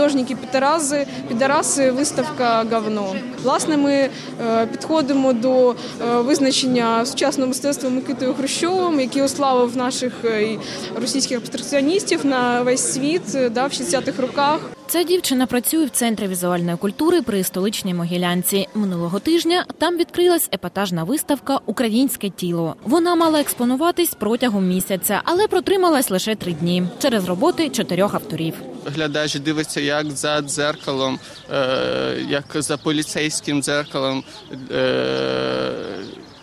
художники Пітарази, підараси, виставка Гавно. Власне, ми е, підходимо до е, визначення сучасного мистецтва Микитою Хрущовим, який ославив наших е, російських абстракціоністів на весь світ да, в 60-х роках. Ця дівчина працює в центрі візуальної культури при столичній Могилянці. Минулого тижня там відкрилась епатажна виставка Українське тіло. Вона мала експонуватись протягом місяця, але протрималась лише три дні через роботи чотирьох авторів. глядач дивиться як за дзеркалом, е, як за поліцейським дзеркалом е,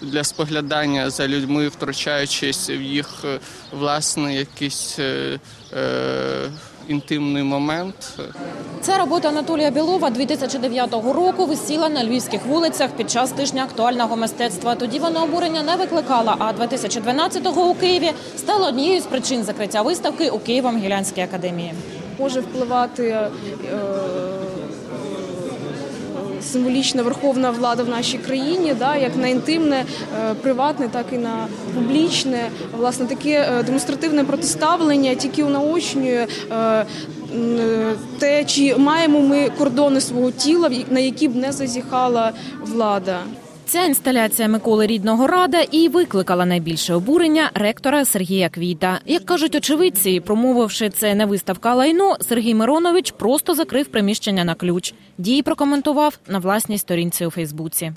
для споглядання за людьми, втручаючись в їх е, власний якийсь е, е, інтимний момент. Ця робота Анатолія Білова 2009 року висіла на львівських вулицях під час тижня актуального мистецтва. Тоді вона обурення не викликала. А 2012-го у Києві стала однією з причин закриття виставки у Києво-Могилянській академії. може впливати е, символічна верховна влада в нашій країні, да, як на інтимне, е, приватне, так і на публічне. Власне, таке е, демонстративне протиставлення тільки унаочнює е, те, чи маємо ми кордони свого тіла, на які б не зазіхала влада. Ця інсталяція Миколи Рідного Рада і викликала найбільше обурення ректора Сергія Квіта. Як кажуть очевидці, промовивши це не виставка лайно, Сергій Миронович просто закрив приміщення на ключ. Дії прокоментував на власній сторінці у Фейсбуці.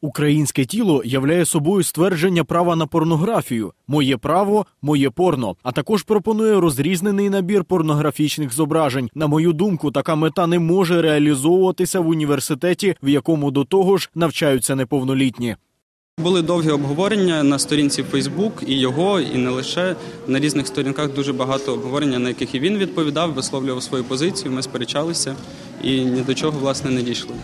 Українське тіло являє собою ствердження права на порнографію, моє право, моє порно. А також пропонує розрізнений набір порнографічних зображень. На мою думку, така мета не може реалізовуватися в університеті, в якому до того ж навчаються неповнолітні. Були довгі обговорення на сторінці Facebook і його, і не лише на різних сторінках дуже багато обговорення, на яких і він відповідав, висловлював свою позицію. Ми сперечалися і ні до чого власне не дійшли.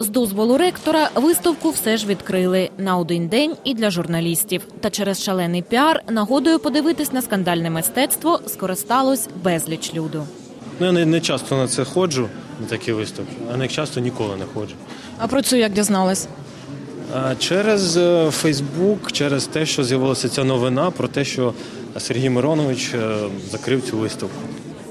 З дозволу ректора виставку все ж відкрили на один день і для журналістів. Та через шалений піар нагодою подивитись на скандальне мистецтво скористалось безліч люду. Ну, я не, не часто на це ходжу, на такі виставки, а не часто ніколи не ходжу. А про цю як дізналась? А через е, Фейсбук, через те, що з'явилася ця новина про те, що Сергій Миронович е, закрив цю виставку.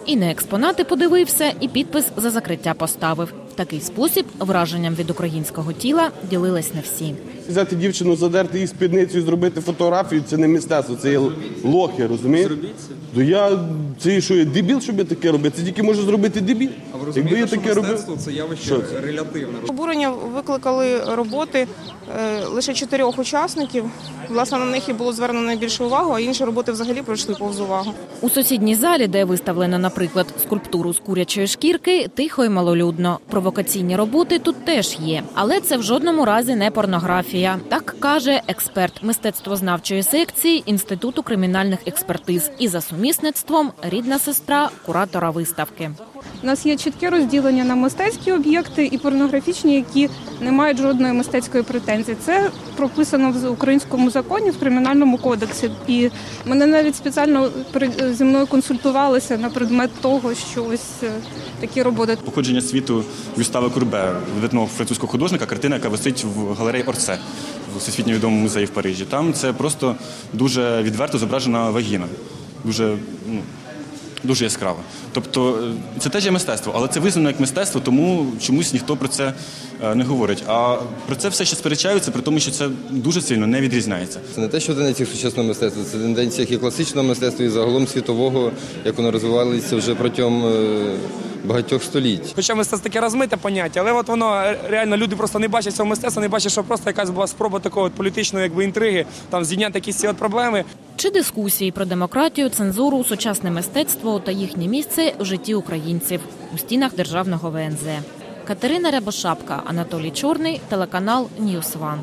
І на експонати подивився, і підпис за закриття поставив. Такий спосіб враженням від українського тіла ділились не всі. Взяти дівчину, задерти її спідницю і зробити фотографію це не мистецтво, це є лохи, розумієш? Зробіть. То я це що я дебіл, щоб я таке робити? Це тільки може зробити дебіл. А ви Якби розумієте, я що таке робив. мистецтво це явище Що релятивне. Обурення викликали роботи лише чотирьох учасників. Власне, на них і було звернено найбільше увагу, а інші роботи взагалі пройшли повз увагу. У сусідній залі, де виставлено, наприклад, скульптуру з курячої шкірки, тихо й малолюдно. Провокаційні роботи тут теж є, але це в жодному разі не порнографія. Так каже експерт мистецтвознавчої секції інституту кримінальних експертиз і за сумісництвом рідна сестра куратора виставки. У нас є чітке розділення на мистецькі об'єкти і порнографічні, які не мають жодної мистецької претензії. Це прописано в українському законі в кримінальному кодексі. І мене навіть спеціально зі мною консультувалися на предмет того, що ось е, такі роботи. походження світу Гюстава Курбе, видатного французького художника, картина, яка висить в галереї Орсе в всесвітньо відомому музеї в Парижі. Там це просто дуже відверто зображена вагіна. Дуже, ну, дуже яскрава. Тобто е, це теж є мистецтво, але це визнано як мистецтво, тому чомусь ніхто про це е, не говорить. А про це все ще сперечаються, при тому, що це дуже сильно не відрізняється. Це не те, що тенденція сучасного мистецтва, це тенденція і класичного мистецтва, і загалом світового, як воно розвивалося вже протягом е, багатьох століть. Хоча мистецтво таке розмите поняття, але от воно е, реально люди просто не бачать цього мистецтва, не бачать, що просто якась була спроба такого от політичної якби інтриги, там зійняти якісь ці от проблеми. Чи дискусії про демократію, цензуру, сучасне мистецтво та їхнє місце в житті українців у стінах державного ВНЗ. Катерина Рябошапка, Анатолій Чорний, телеканал Ньюс Ван.